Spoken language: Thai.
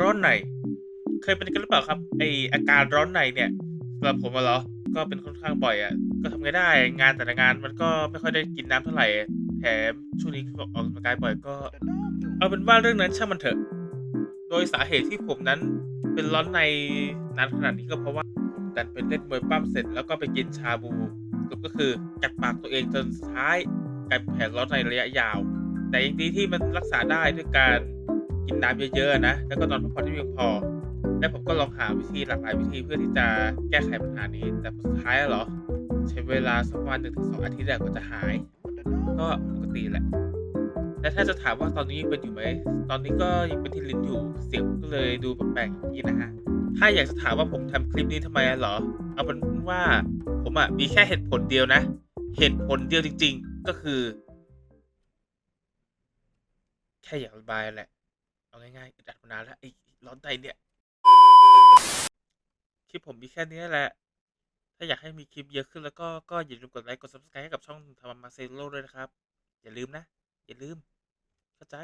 ร้อนในเคยเป็นกันหรือเปล่าครับ ไออาการร้อนในเนี่ยสำหรับผมอะเหรอ ก็เป็นค่อนข้างบ่อยอะก็ทำไงได้งานแต่ละงานมันก็ไม่ค่อยได้กินน้ำเท่าไหร่ แถมช่วงนี้ออกกำลังกายบ่อยก็ เอาเป็นว่าเรื่องนั้นช่างมันเถอะ โดยสาเหตุที่ผมนั้นเป็นร้อนในนานขนาดนี้ก็เพราะว่าผมดันไปเล่นมวยปั้มเสร็จแล้วก็ไปกินชาบูสรุปก็คือกัดปากตัวเองจนสุดท้ายกลายเป็นแผลร้อนในระยะยาว แต่ยังดีที่มันรักษาได้ด้วยการ กินน้ำเยอะๆนะ แล้วก็นอนพักผ่อนที่เพียงพอ และผมก็ลองหาวิธีหลากหลายวิธีเพื่อที่จะแก้ไขปัญหานี้ แต่สุดท้ายอะเหรอ ใช้เวลาสักวันหนึ่งถึงสองอาทิตย์แหละก็จะหาย ก็ปกติแหละและถ้าจะถามว่าตอนนี้ยังเป็นอยู่ไหม ตอนนี้ก็ยังเป็นที่ลิ้นอยู่ เสียงก็เลยดูแปลกๆอย่างนี้นะฮะ ถ้าอยากจะถามว่าผมทำคลิปนี้ทำไมอะเหรอ เอาเป็นว่าผมอะมีแค่เหตุผลเดียวนะ เหตุผลเดียวจริง ๆ ก็คือ แค่อยากระบายแหละ เอาง่ายๆอึดอัดมานานแล้วไอ้ร้อนใจเนี่ย คลิปผมมีแค่นี้แหละ ถ้าอยากให้มีคลิปเยอะขึ้นแล้วก็ก็อย่าลืมกดไลค์กด subscribe ให้กับช่องธรรมมาเซโลด้วยนะครับ อย่าลืมนะ อย่าลืม เข้าใจ